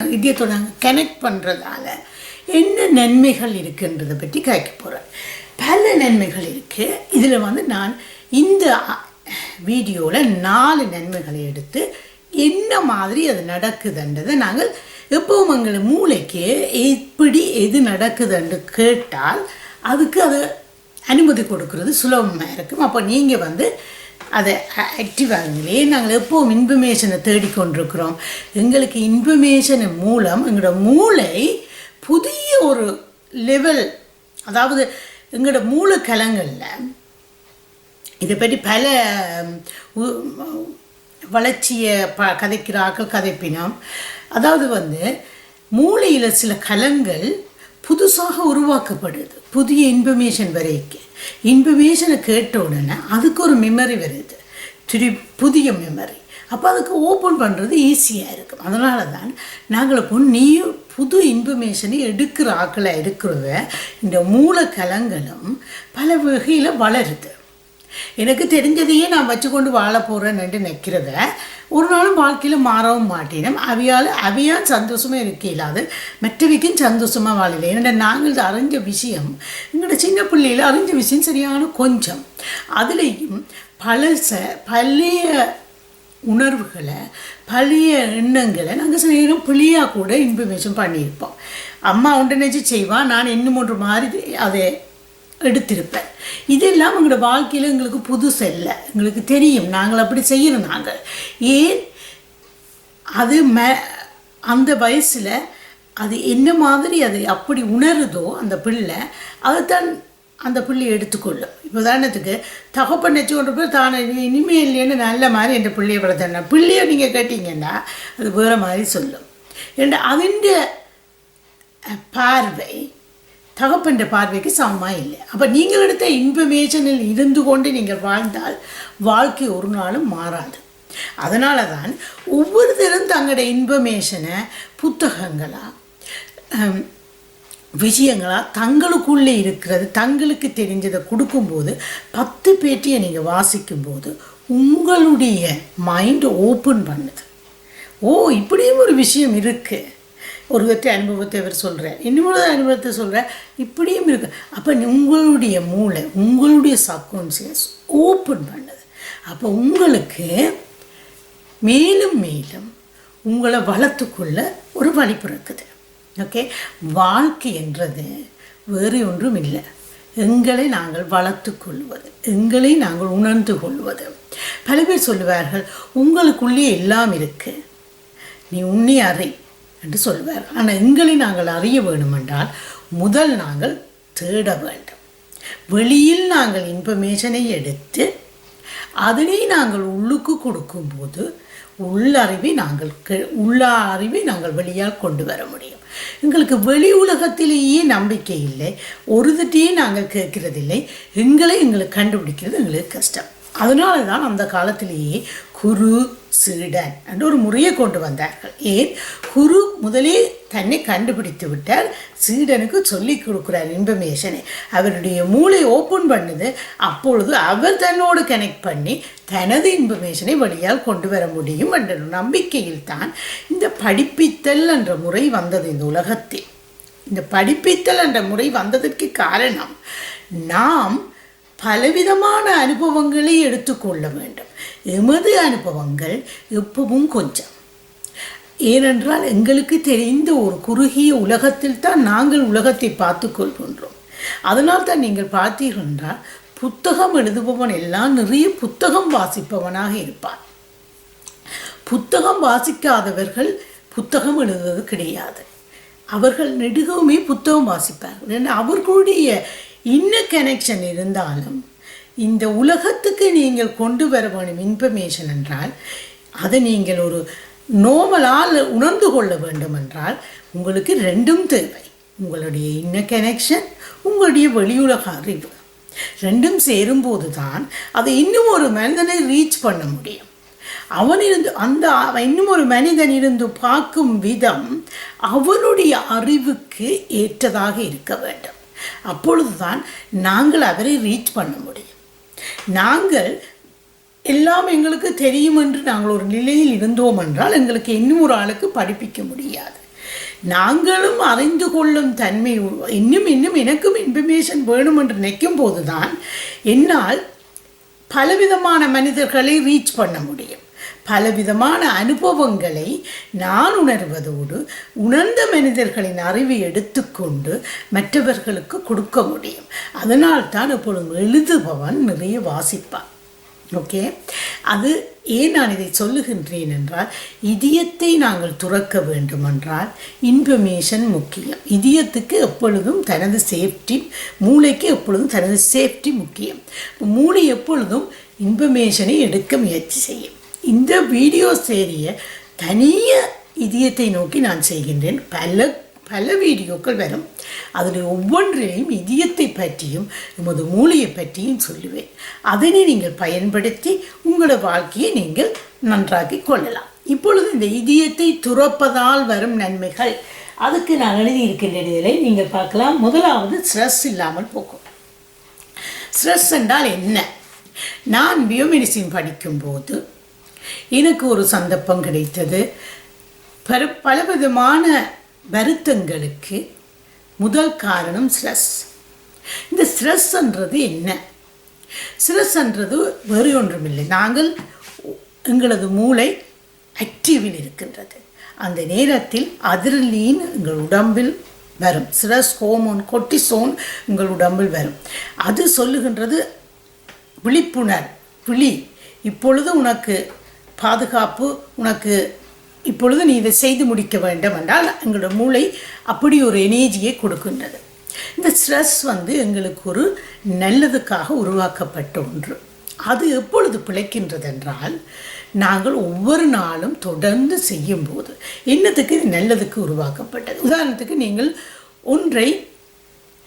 இதயத்தோட connect பண்ணுறதால என்ன நன்மைகள் இருக்குன்றதை பற்றி காய்க்க போகிறேன் பல நன்மைகள் இருக்குது இதில் வந்து நான் இந்த வீடியோவில் நாலு நன்மைகளை எடுத்து என்ன மாதிரி அது நடக்குதுன்றதை நாங்கள் எப்பவும் எங்களை மூளைக்கு எப்படி எது நடக்குதுன்னு கேட்டால் அதுக்கு அது அனுமதி கொடுக்கறது சுலபமாக இருக்கும். அப்போ நீங்கள் வந்து அதை ஆக்டிவ் ஆகுங்களே நாங்கள் எப்போவும் இன்ஃபர்மேஷனை தேடிக்கொண்டிருக்கிறோம். எங்களுக்கு இன்ஃபர்மேஷன் மூலம் எங்களோட மூளை புதிய ஒரு லெவல் அதாவது எங்களோட மூளை கலங்களில் இதை பற்றி பல உ- வளர்ச்சியை ப கதைக்கிறார்கள் கதைப்பினம். அதாவது வந்து மூளையில் சில கலங்கள் புதுசாக உருவாக்கப்படுது. புதிய இன்ஃபர்மேஷன் வரைக்கும் இன்ஃபர்மேஷனை கேட்ட உடனே அதுக்கு ஒரு மெமரி வருது. திரு புதிய மெமரி அப்போ அதுக்கு ஓப்பன் பண்ணுறது ஈஸியாக இருக்கும். அதனால தான் நாங்கள் இப்போ நீயும் புது இன்ஃபர்மேஷனை எடுக்கிற ஆக்களாக எடுக்கிறத இந்த மூலக்கலங்களும் பல வகையில் வளருது. எனக்கு தெரிஞ்சதையே நான் வச்சுக்கொண்டு வாழ போகிறேன்னு நிற்கிறத ஒரு நாளும் வாழ்க்கையில் மாறவும் மாட்டேனும் அவையால் அவையால் சந்தோஷமாக இருக்க இல்லாது மற்றவைக்கும் சந்தோஷமாக வாழலை ஏன்னா நாங்கள் அறிஞ்ச விஷயம் எங்களோட சின்ன பிள்ளையில் அறிஞ்ச விஷயம் சரியான கொஞ்சம். அதுலேயும் பழச பழைய உணர்வுகளை பழைய எண்ணங்களை நாங்கள் சில நேரம் பிள்ளையாக கூட இன்ஃபர்மேஷன் பண்ணியிருப்போம். அம்மா ஒன்று நினச்சி செய்வான் நான் இன்னும் ஒன்று மாதிரி அதை எடுத்திருப்பேன். இதெல்லாம் எங்களோட வாழ்க்கையில் எங்களுக்கு புதுசு இல்லை. எங்களுக்கு தெரியும். நாங்கள் அப்படி செய்யணும் நாங்கள். ஏன்? அது ம அந்த வயசில் அது என்ன மாதிரி அது அப்படி உணருதோ அந்த பிள்ளை அதை அந்த பிள்ளையை எடுத்துக்கொள்ளும். இப்போ உதாரணத்துக்கு தகப்பன் நச்சு கொண்டு போய் தான் இனிமே இல்லைன்னு நல்ல மாதிரி என் பிள்ளையை வளர்த்தன பிள்ளையை நீங்கள் கேட்டிங்கன்னா அது வேறு மாதிரி சொல்லும். என் அதிண்ட பார்வை தகப்பன்ற பார்வைக்கு சமமாக இல்லை. அப்போ நீங்கள் எடுத்த இன்ஃபர்மேஷனில் இருந்து கொண்டு நீங்கள் வாழ்ந்தால் வாழ்க்கை ஒரு நாளும் மாறாது. அதனால தான் ஒவ்வொருத்தரும் தங்களோட இன்ஃபர்மேஷனை புத்தகங்களாக விஷயங்களாக தங்களுக்குள்ளே இருக்கிறது தங்களுக்கு தெரிஞ்சதை கொடுக்கும்போது பத்து பேட்டியை நீங்கள் வாசிக்கும்போது உங்களுடைய மைண்ட் ஓப்பன் பண்ணுது. ஓ இப்படியும் ஒரு விஷயம் இருக்குது ஒரு வெற்றி அனுபவத்தை அவர் சொல்கிறார் இன்னொரு அனுபவத்தை சொல்கிறார் இப்படியும் இருக்கு. அப்போ உங்களுடைய மூளை உங்களுடைய சப்கான்சியஸ் ஓப்பன் பண்ணுது. அப்போ உங்களுக்கு மேலும் மேலும் உங்களை வளர்த்துக்கொள்ள ஒரு வழி பிறக்குது ஓகே வாழ்க்கை என்றது வேறு ஒன்றும் இல்லை. எங்களை நாங்கள் வளர்த்து கொள்வது எங்களை நாங்கள் உணர்ந்து கொள்வது. பல பேர் சொல்லுவார்கள் உங்களுக்குள்ளே எல்லாம் இருக்குது நீ உன்னை அறி. என்று சொல்வார். ஆனால் எங்களை நாங்கள் அறிய வேண்டுமென்றால் முதல் நாங்கள் தேட வேண்டும். வெளியில் நாங்கள் இன்ஃபர்மேஷனை எடுத்து அதனை நாங்கள் உள்ளுக்கு கொடுக்கும்போது உள்ளறிவை நாங்கள் கெ- உள்ள அறிவை நாங்கள் வெளியால் கொண்டு வர முடியும். எங்களுக்கு வெளி உலகத்திலேயே நம்பிக்கை இல்லை. ஒரு நாங்கள் கேட்கறதில்லை. எங்களை எங்களுக்கு கண்டுபிடிக்கிறது எங்களுக்கு கஷ்டம். அதனால தான் அந்த காலத்திலேயே குரு சீடன் என்ற ஒரு முறையை கொண்டு வந்தார்கள். ஏன்? குரு முதலே தன்னை கண்டுபிடித்து விட்டார். சீடனுக்கு சொல்லி கொடுக்குறார் இன்ஃபர்மேஷனை அவருடைய மூளை ஓப்பன் பண்ணுது. அப்பொழுது அவர் தன்னோடு கனெக்ட் பண்ணி தனது இன்ஃபர்மேஷனை வழியால் கொண்டு வர முடியும் என்ற நம்பிக்கையில் தான் இந்த படிப்பித்தல் என்ற முறை வந்தது இந்த உலகத்தில். இந்த படிப்பித்தல் என்ற முறை வந்ததற்கு காரணம் நாம் பலவிதமான அனுபவங்களை எடுத்துக்கொள்ள வேண்டும். எமது அனுபவங்கள் எப்பவும் கொஞ்சம். ஏனென்றால் எங்களுக்கு தெரிந்த ஒரு குறுகிய உலகத்தில் தான் நாங்கள் உலகத்தை பார்த்து கொள்கின்றோம். அதனால் தான் நீங்கள் பார்த்தீர்கள்ன்றால் புத்தகம் எழுதுபவன் எல்லாம் நிறைய புத்தகம் வாசிப்பவனாக இருப்பான் புத்தகம் வாசிக்காதவர்கள் புத்தகம் எழுதுவது கிடையாது. அவர்கள் நெடுகவுமே புத்தகம் வாசிப்பார்கள். ஏன்னா அவர்களுடைய இன்ன கனெக்ஷன் இருந்தாலும் இந்த உலகத்துக்கு நீங்கள் கொண்டு வர வேணும் இன்ஃபர்மேஷன் என்றால் அதை நீங்கள் ஒரு நோமலால் உணர்ந்து கொள்ள வேண்டும் என்றால் உங்களுக்கு ரெண்டும் தேவை. உங்களுடைய இன்ன கனெக்ஷன் உங்களுடைய வெளியுலக அறிவு. ரெண்டும் சேரும்போது தான் அதை இன்னும் ஒரு மனிதனை ரீச் பண்ண முடியும். அவன் இருந்து அந்த அவன் இன்னும் ஒரு மனிதன் இருந்து பார்க்கும் விதம் அவனுடைய அறிவுக்கு ஏற்றதாக இருக்க வேண்டும். அப்பொழுதுதான் நாங்கள் அவரை ரீச் பண்ண முடியும். நாங்கள் எல்லாம் எங்களுக்கு தெரியும் என்று நாங்கள் ஒரு நிலையில் இருந்தோம் என்றால் எங்களுக்கு இன்னும் ஒரு ஆளுக்கு படிப்பிக்க முடியாது. நாங்களும் அறிந்து கொள்ளும் தன்மை இன்னும் இன்னும் எனக்கும் இன்ஃபர்மேஷன் வேணும் என்று நினைக்கும் போதுதான் என்னால் பலவிதமான மனிதர்களை ரீச் பண்ண முடியும். பலவிதமான அனுபவங்களை நான் உணர்வதோடு உணர்ந்த மனிதர்களின் அறிவை எடுத்துக்கொண்டு மற்றவர்களுக்கு கொடுக்க முடியும். அதனால் தான் இப்பொழுது எழுதுபவன் நிறைய வாசிப்பான். ஓகே? அது ஏன் நான் இதை சொல்லுகின்றேன் என்றால் இதயத்தை நாங்கள் துறக்க வேண்டுமென்றால் இன்ஃபர்மேஷன் முக்கியம். இதயத்துக்கு எப்பொழுதும் தனது சேஃப்டி மூளைக்கு எப்பொழுதும் தனது சேஃப்டி முக்கியம். மூளை எப்பொழுதும் இன்ஃபர்மேஷனை எடுக்க முயற்சி செய்யும். இந்த வீடியோ சேரிய தனிய இதயத்தை நோக்கி நான் செய்கின்றேன். பல பல வீடியோக்கள் வரும். அதில் ஒவ்வொன்றிலையும் இதயத்தை பற்றியும் நமது மூளையை பற்றியும் சொல்லுவேன். அதனை நீங்கள் பயன்படுத்தி உங்களோட வாழ்க்கையை நீங்கள் நன்றாக்கி கொள்ளலாம். இப்பொழுது இந்த இதயத்தை துறப்பதால் வரும் நன்மைகள். அதுக்கு நான் எழுதியிருக்கின்ற இதில் நீங்கள் பார்க்கலாம். முதலாவது ஸ்ட்ரெஸ் இல்லாமல் போகும். ஸ்ட்ரெஸ் என்றால் என்ன? நான் பியோமெடிசின் படிக்கும்போது எனக்கு ஒரு சந்தர்ப்பம் கிடைத்தது. பல பலவிதமான வருத்தங்களுக்கு முதல் காரணம் ஸ்ட்ரெஸ் இந்த ஸ்ட்ரெஸ்ன்றது என்ன? ஸ்ட்ரெஸ்ன்றது வேறு ஒன்றுமில்லை. நாங்கள் எங்களது மூளை ஆக்டிவில் இருக்கின்றது. அந்த நேரத்தில் அதிரலின் எங்கள் உடம்பில் வரும். ஸ்ட்ரெஸ் ஹோமோன் கொட்டிசோன் உங்கள் உடம்பில் வரும். அது சொல்லுகின்றது விழிப்புணர் விழி. இப்பொழுது உனக்கு பாதுகாப்பு உனக்கு இப்பொழுது நீ இதை செய்து முடிக்க வேண்டும் என்றால் எங்களோட மூளை அப்படி ஒரு எனர்ஜியை கொடுக்கின்றது. இந்த ஸ்ட்ரெஸ் வந்து எங்களுக்கு ஒரு நல்லதுக்காக உருவாக்கப்பட்ட ஒன்று. அது எப்பொழுது பிழைக்கின்றது என்றால் நாங்கள் ஒவ்வொரு நாளும் தொடர்ந்து செய்யும்போது என்னத்துக்கு இது நல்லதுக்கு உருவாக்கப்பட்டது? உதாரணத்துக்கு நீங்கள் ஒன்றை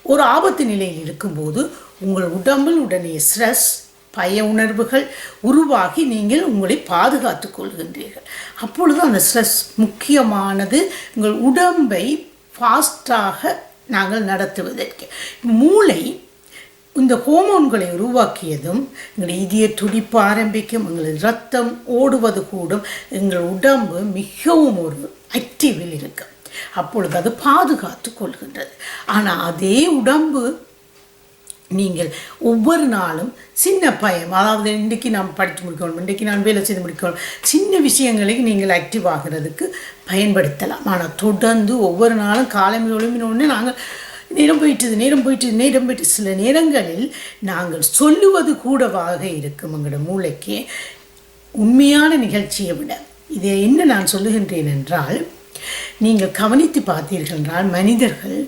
ஒரு ஆபத்து நிலையில் இருக்கும்போது உங்கள் உடம்பில் உடனே ஸ்ட்ரெஸ் பய உணர்வுகள் உருவாகி நீங்கள் உங்களை பாதுகாத்து கொள்கின்றீர்கள். அப்பொழுது அந்த ஸ்ட்ரெஸ் முக்கியமானது உங்கள் உடம்பை ஃபாஸ்டாக நாங்கள் நடத்துவதற்கு. மூளை இந்த ஹோமோன்களை உருவாக்கியதும் எங்கள் இதய துடிப்பு ஆரம்பிக்கும் எங்கள் ரத்தம் ஓடுவது கூடும் எங்கள் உடம்பு மிகவும் ஒரு ஆக்டிவில் இருக்கும். அப்பொழுது அது பாதுகாத்து கொள்கின்றது. ஆனால் அதே உடம்பு நீங்கள் ஒவ்வொரு நாளும் சின்ன பயம் அதாவது இன்றைக்கு நாம் படித்து முடிக்கணும் இன்றைக்கு நான் வேலை செய்து முடிக்கணும் சின்ன விஷயங்களை நீங்கள் ஆக்டிவ் ஆகிறதுக்கு பயன்படுத்தலாம். ஆனால் தொடர்ந்து ஒவ்வொரு நாளும் காலமே ஒழுங்கினோடனே நாங்கள் நேரம் போயிட்டுது நேரம் போயிட்டு நேரம் போயிட்டு சில நேரங்களில் நாங்கள் சொல்லுவது கூடவாக இருக்கும். எங்களோட மூளைக்கு உண்மையான நிகழ்ச்சியை விட இதை என்ன நான் சொல்லுகின்றேன் என்றால் நீங்கள் கவனித்து பார்த்தீர்கள் என்றால் மனிதர்கள்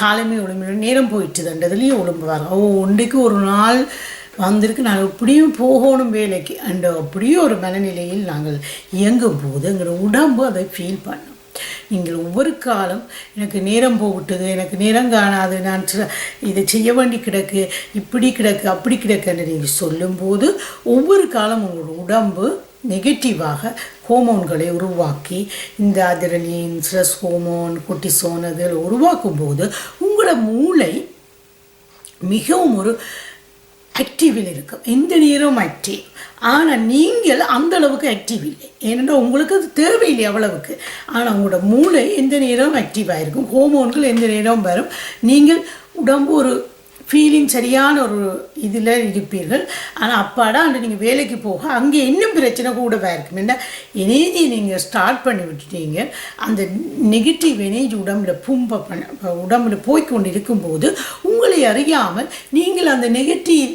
காலமே உடம்பு நேரம் போயிட்டுதுன்றதுலேயே ஒழும்புவாங்க ஓ ஒன்றைக்கு ஒரு நாள் வந்திருக்கு நாங்கள் இப்படியும் போகணும் வேலைக்கு. அண்ட் அப்படியும் ஒரு மனநிலையில் நாங்கள் இயங்கும் போது எங்களோட உடம்பு அதை ஃபீல் பண்ணும். நீங்கள் ஒவ்வொரு காலம் எனக்கு நேரம் போகட்டுது எனக்கு நேரம் காணாது நான் இதை செய்ய வேண்டி கிடக்கு இப்படி கிடக்கு அப்படி கிடக்குன்னு நீங்கள் சொல்லும்போது ஒவ்வொரு காலம் உங்களோட உடம்பு நெகட்டிவாக ஹோமோன்களை உருவாக்கி இந்த அதிரலின் ஸ்ட்ரெஸ் ஹோமோன் குட்டிசோன் அதில் உருவாக்கும் போது உங்களோட மூளை மிகவும் ஒரு ஆக்டிவில் இருக்கும். எந்த நேரம் ஆக்டிவ் ஆனால் நீங்கள் அந்த அளவுக்கு ஆக்டிவ் இல்லை. ஏனென்றால் உங்களுக்கு அது தேவையில்லை அவ்வளவுக்கு. ஆனால் உங்களோட மூளை எந்த நேரம் ஆக்டிவாக இருக்கும். ஹோமோன்கள் எந்த நேரம் வரும். நீங்கள் உடம்பு ஒரு ஃபீலிங் சரியான ஒரு இதில் இருப்பீர்கள். ஆனால் அப்பாடா அன்று நீங்கள் வேலைக்கு போக அங்கே இன்னும் பிரச்சனை கூட இருக்கும். என்ன? எனர்ஜி நீங்கள் ஸ்டார்ட் பண்ணி விட்டுட்டீங்க. அந்த நெகட்டிவ் எனர்ஜி உடம்புல பும்ப பண்ண உடம்புல போய்கொண்டு இருக்கும்போது உங்களை அறியாமல் நீங்கள் அந்த நெகட்டிவ்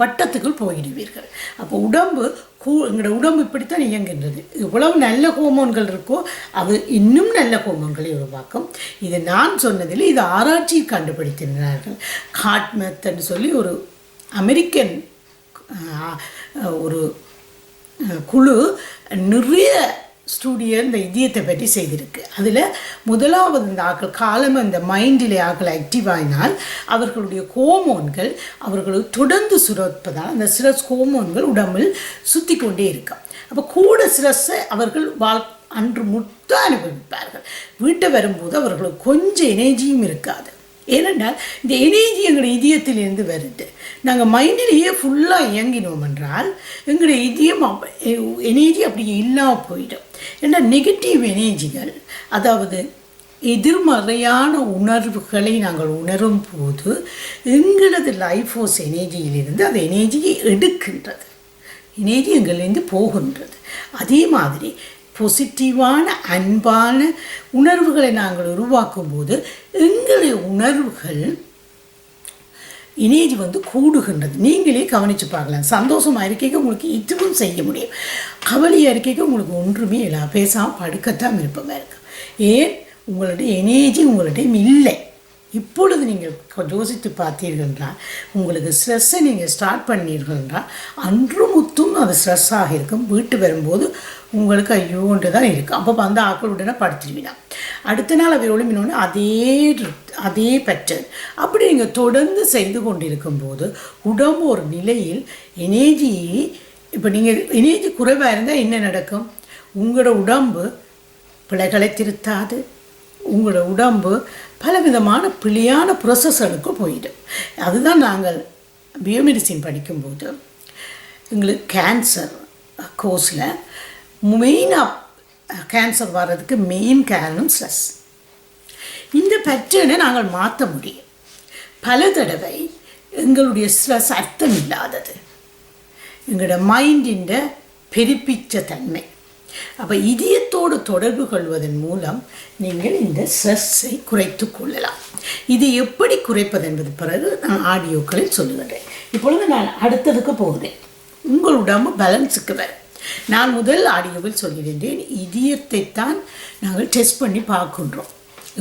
வட்டத்துக்குள் போயிடுவீர்கள். அப்போ உடம்பு கூ எங்களோட உடம்பு இப்படித்தான் இயங்குகின்றது இவ்வளவு நல்ல ஹோமோன்கள் இருக்கோ அது இன்னும் நல்ல ஹோமோன்களை உருவாக்கும். இது நான் சொன்னதில் இது ஆராய்ச்சி கண்டுபிடித்திருக்கிறார்கள் காட்மெத்தன்னு சொல்லி ஒரு அமெரிக்கன் ஒரு குழு நிறைய ஸ்டூடியோ இந்த இதயத்தை பற்றி செய்திருக்கு. அதில் முதலாவது இந்த ஆக்கள் காலம் அந்த மைண்டிலே ஆக்கள் ஆக்டிவ் ஆகினால் அவர்களுடைய ஹோமோன்கள் அவர்களுக்கு தொடர்ந்து சுரப்பதால் அந்த சிரஸ் ஹோமோன்கள் உடம்பில் சுற்றி கொண்டே இருக்கும். அப்போ கூட சிரஸை அவர்கள் வாழ் அன்று முற்று அனுபவிப்பார்கள். வீட்டை வரும்போது அவர்களுக்கு கொஞ்சம் எனர்ஜியும் இருக்காது. ஏனென்றால் இந்த எனர்ஜி எங்களுடைய இதயத்திலிருந்து வருது. நாங்கள் மைண்டிலேயே ஃபுல்லாக இயங்கினோம் என்றால் எங்களுடைய இதயம் எனர்ஜி அப்படியே இல்லாமல் போயிடும். ஏன்னா நெகட்டிவ் எனர்ஜிகள் அதாவது எதிர்மறையான உணர்வுகளை நாங்கள் உணரும் போது எங்களது லைஃப் ஃபோர்ஸ் எனர்ஜியிலிருந்து அந்த எனர்ஜியை எடுக்கின்றது. எனர்ஜி எங்களிலிருந்து போகின்றது. அதே மாதிரி பாசிட்டிவான அன்பான உணர்வுகளை நாங்கள் உருவாக்கும் போது எங்களுடைய உணர்வுகள் எனர்ஜி வந்து கூடுகின்றது. நீங்களே கவனித்து பார்க்கலாம். சந்தோஷமாக இருக்கைக்கு உங்களுக்கு இதுவும் செய்ய முடியும். கவலையாக இருக்கைக்கு உங்களுக்கு ஒன்றுமே இல்லை. பேசாமல் படுக்கத்தான் விருப்பமாக இருக்கும் ஏன்? உங்களுடைய எனேஜி உங்களிடம் இல்லை. இப்பொழுது நீங்கள் யோசித்து பார்த்தீர்கள் உங்களுக்கு ஸ்ட்ரெஸ்ஸை நீங்கள் ஸ்டார்ட் பண்ணீர்கள் அன்று முத்தும் அது ஸ்ட்ரெஸ்ஸாக இருக்கும். வீட்டு வரும்போது உங்களுக்கு ஐயோன்ட்டு தான் இருக்கும். அப்போ வந்து ஆக்கள் உடனே படுத்துருவினா அடுத்த நாள் அவை ஒளிமினோன்னு அதே அதே பேட்டர்ன் அப்படி நீங்கள் தொடர்ந்து செய்து கொண்டிருக்கும்போது உடம்பு ஒரு நிலையில் எனர்ஜி இப்போ நீங்கள் எனர்ஜி குறைவாக இருந்தால் என்ன நடக்கும்? உங்களோட உடம்பு பிழைகளை திருத்தாது. உங்களோட உடம்பு பலவிதமான பிழையான ப்ரொசஸ்களுக்கு போயிடும். அதுதான் நாங்கள் பியோமெடிசின் படிக்கும்போது எங்களுக்கு கேன்சர் கோர்ஸில் மெயினாக கேன்சர் வர்றதுக்கு மெயின் காரணம் ஸ்ட்ரெஸ் இந்த பேட்டர்னை நாங்கள் மாற்ற முடியும். பல தடவை எங்களுடைய ஸ்ட்ரெஸ் அர்த்தம் இல்லாதது எங்களோட மைண்டின் பெருப்பிச்ச தன்மை. அப்போ இதயத்தோடு தொடர்பு கொள்வதன் மூலம் நீங்கள் இந்த ஸ்ட்ரெஸ்ஸை குறைத்து கொள்ளலாம். இது எப்படி குறைப்பது என்பது பிறகு நான் ஆடியோக்களில் சொல்லுகின்றேன். இப்பொழுது நான் அடுத்ததுக்கு போகிறேன். உங்கள் உடம்பு பேலன்ஸுக்கு வரும். நான் முதல் ஆடியோவில் சொல்லியிருந்தேன் இதயத்தை தான் நாங்கள் டெஸ்ட் பண்ணி பார்க்கின்றோம்.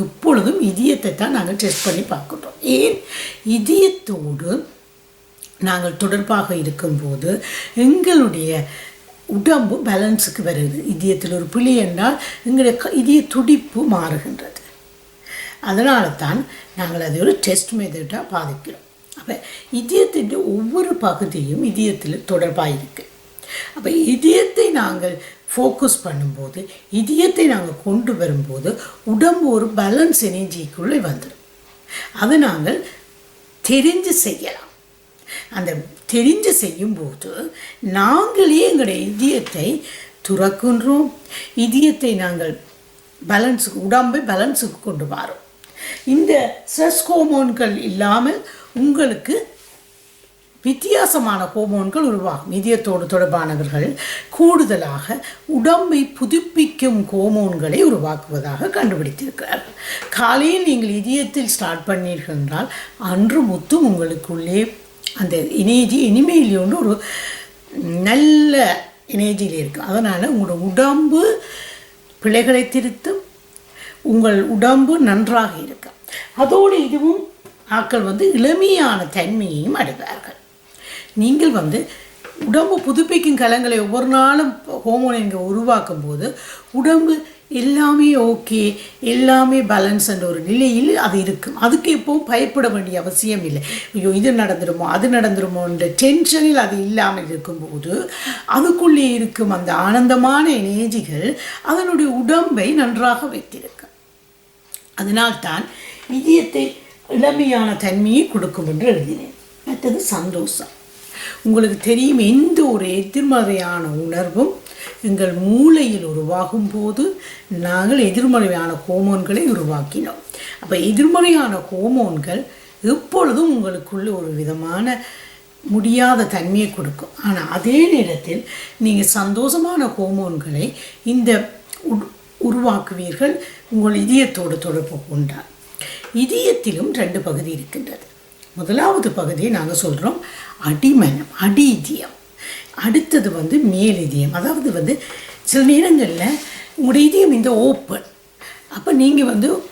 எப்பொழுதும் இதயத்தை தான் நாங்கள் டெஸ்ட் பண்ணி பார்க்கின்றோம். ஏன்? இதயத்தோடு நாங்கள் தொடர்பாக இருக்கும்போது எங்களுடைய உடம்பு பேலன்ஸுக்கு வருது. இதயத்தில் ஒரு பிழை என்றால் எங்களுடைய இதய துடிப்பு மாறுகின்றது. அதனால தான் நாங்கள் அதை ஒரு டெஸ்ட் மெத்தடாக பாதிக்கிறோம். அப்போ இதயத்தின் ஒவ்வொரு பகுதியும் இதயத்தில் தொடர்பாக இருக்குது அப்போ இதயத்தை நாங்கள் ஃபோக்கஸ் பண்ணும்போது இதயத்தை நாங்கள் கொண்டு வரும்போது உடம்பு ஒரு பேலன்ஸ் எனர்ஜிக்குள்ளே வந்துடும் அதை நாங்கள் தெரிஞ்சு செய்யலாம். அந்த தெரிஞ்சு செய்யும்போது நாங்களே எங்களுடைய இதயத்தை துறக்கின்றோம். இதயத்தை நாங்கள் பேலன்ஸுக்கு உடம்பை பேலன்ஸுக்கு கொண்டு வரோம் இந்த ஸ்ட்ரெஸ் ஹோமோன்கள் இல்லாமல் உங்களுக்கு வித்தியாசமான ஹோமோன்கள் உருவாகும். இதயத்தோடு தொடர்பானவர்கள் கூடுதலாக உடம்பை புதுப்பிக்கும் ஹோமோன்களை உருவாக்குவதாக கண்டுபிடித்திருக்கிறார்கள் காலையில் நீங்கள் இதயத்தில் ஸ்டார்ட் பண்ணீர்கள் என்றால் அன்று முத்தும் உங்களுக்குள்ளே அந்த எனர்ஜி இனிமையிலேயோண்டு ஒரு நல்ல எனர்ஜியில் இருக்குது அதனால் உங்களோட உடம்பு பிழைகளை திருத்தும் உங்கள் உடம்பு நன்றாக இருக்கும். அதோடு இதுவும் ஆக்கள் வந்து இளமையான தன்மையையும் அடைவார்கள். நீங்கள் வந்து உடம்பு புதுப்பிக்கும் கலங்களை ஒவ்வொரு நாளும் ஹோமோனை இங்கே உருவாக்கும் போது உடம்பு எல்லாமே ஓகே எல்லாமே பேலன்ஸ் என்ற ஒரு நிலையில் அது இருக்கும். அதுக்கு எப்பவும் பயப்பட வேண்டிய அவசியம் இல்லை. ஐயோ இது நடந்துருமோ அது நடந்துருமோன்ற டென்ஷனில் அது இல்லாமல் இருக்கும்போது அதுக்குள்ளே இருக்கும் அந்த ஆனந்தமான எனர்ஜிகள் அதனுடைய உடம்பை நன்றாக வைத்திருக்கும். அதனால்தான் இதயத்தை இளமையான தன்மையை கொடுக்கும் என்று எழுதினேன். மற்றது சந்தோஷம். உங்களுக்கு தெரியும் எந்த ஒரு எதிர்மறையான உணர்வும் எங்கள் மூளையில் உருவாகும் போது நாங்கள் எதிர்மறையான ஹோமோன்களை உருவாக்கினோம். அப்போ எதிர்மறையான ஹோமோன்கள் எப்பொழுதும் உங்களுக்குள்ள ஒரு விதமான முடியாத தன்மையை கொடுக்கும். ஆனால் அதே நேரத்தில் நீங்கள் சந்தோஷமான ஹோமோன்களை இந்த உருவாக்குவீர்கள் உங்கள் இதயத்தோடு தொடர்பு கொண்டால். இதயத்திலும் ரெண்டு பகுதி இருக்கின்றது. முதலாவது பகுதியை நாங்கள் சொல்கிறோம் அடிமனம் அடி அடுத்தது வந்து மேல் அதாவது வந்து சில நேரங்களில் உங்களுடைய இதயம் இந்த ஓப்பன் அப்போ நீங்கள் வந்து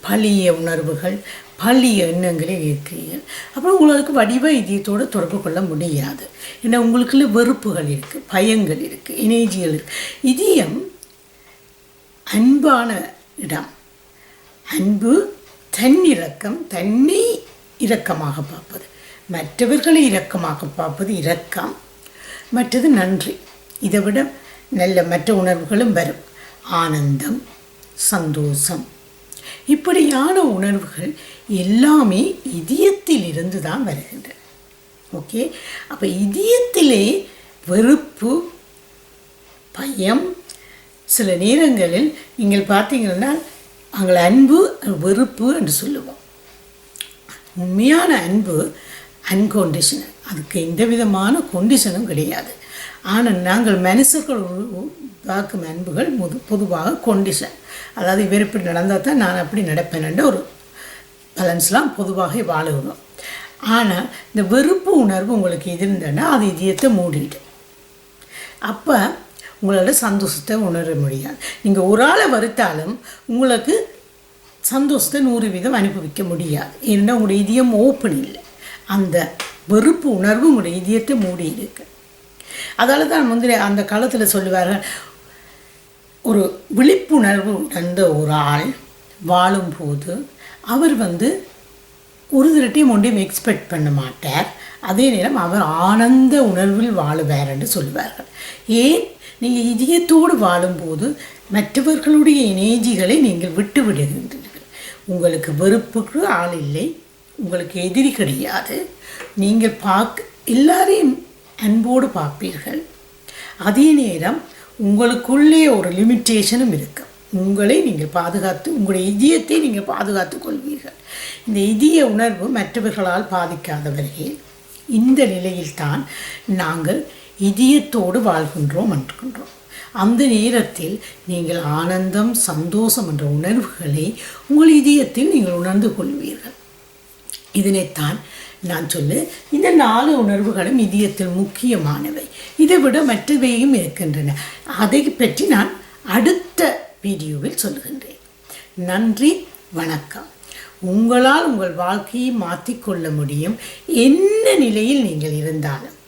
பழிய உணர்வுகள் பழிய எண்ணங்களில் இருக்கிறீர்கள் அப்புறம் உங்களுக்கு வடிவ இதயத்தோடு தொடர்பு கொள்ள முடியாது. ஏன்னா உங்களுக்குள்ள வெறுப்புகள் இருக்குது பயங்கள் இருக்குது இணைஜிகள் இருக்குது இதயம் அன்பான இடம். அன்பு தன்னிறக்கம் தன்னை இரக்கமாக பார்ப்பது. மற்றவர்களை இரக்கமாக பார்ப்பது இரக்கம். மற்றது நன்றி. இதை விட நல்ல மற்ற உணர்வுகளும் வரும். ஆனந்தம் சந்தோஷம். இப்படியான உணர்வுகள் எல்லாமே இதயத்தில் இருந்து தான் வருகின்றன. ஓகே? அப்போ இதயத்திலே வெறுப்பு பயம் சில நேரங்களில் நீங்கள் பார்த்தீங்கன்னா அவங்களை அன்பு வெறுப்பு என்று சொல்லுவோம். உண்மையான அன்பு அன்கண்டிஷனல் அதுக்கு எந்த விதமான கொண்டிஷனும் கிடையாது. ஆனால் நாங்கள் மனுஷர்கள் பார்க்கும் அன்புகள் முது பொதுவாக கொண்டிஷன் அதாவது இவர் இப்படி நடந்தால் தான் நான் அப்படி நடப்பேன்ன்ற ஒரு பேலன்ஸ்லாம் பொதுவாக வாழுகிறோம். ஆனால் இந்த வெறுப்பு உணர்வு உங்களுக்கு இருந்தேன்னா அது இதயத்தை மூடிட்டு. அப்போ உங்களால் சந்தோஷத்தை உணர முடியாது. நீங்கள் ஒரு ஆளை வருத்தாலும் உங்களுக்கு சந்தோஷத்தை நூறு வீதம் அனுபவிக்க முடியாது. ஏன்னா உங்களுடைய இதயம் ஓப்பன் இல்லை. அந்த வெறுப்பு உணர்வு உங்களுடைய இதயத்தை மூடி இருக்கு. அதால தான் வந்து அந்த காலத்தில் சொல்லுவார்கள் ஒரு விழிப்புணர்வு உணர்ந்த ஒரு ஆள் வாழும்போது அவர் வந்து ஒரு திரட்டையும் ஒன்றையும் எக்ஸ்பெக்ட் பண்ண மாட்டார். அதே நேரம் அவர் ஆனந்த உணர்வில் வாழுவார் என்று சொல்லுவார்கள். ஏன்? நீங்கள் இதயத்தோடு வாழும்போது மற்றவர்களுடைய எனர்ஜிகளை நீங்கள் விட்டு விடுகின்றன உங்களுக்கு வெறுப்புக்கு ஆள் இல்லை உங்களுக்கு எதிரி கிடையாது. நீங்கள் பார்க்க எல்லாரையும் அன்போடு பார்ப்பீர்கள். அதே நேரம் உங்களுக்குள்ளே ஒரு லிமிட்டேஷனும் இருக்கு. உங்களை நீங்கள் பாதுகாத்து உங்களுடைய இதயத்தை நீங்கள் பாதுகாத்து கொள்வீர்கள். இந்த இதய உணர்வு மற்றவர்களால் பாதிக்காத வரையில் இந்த நிலையில்தான் நாங்கள் இதயத்தோடு வாழ்கின்றோம் என்றிருக்கின்றோம் அந்த நேரத்தில் நீங்கள் ஆனந்தம் சந்தோஷம் என்ற உணர்வுகளை உங்கள் இதயத்தில் நீங்கள் உணர்ந்து கொள்வீர்கள். இதனைத்தான் நான் சொல்லு இந்த நாலு உணர்வுகளும் இதயத்தில் முக்கியமானவை. இதை விட மற்றவையும் இருக்கின்றன. அதை பற்றி நான் அடுத்த வீடியோவில் சொல்லுகின்றேன். நன்றி வணக்கம். உங்களால் உங்கள் வாழ்க்கையை மாற்றிக்கொள்ள முடியும். என்ன நிலையில் நீங்கள் இருந்தாலும்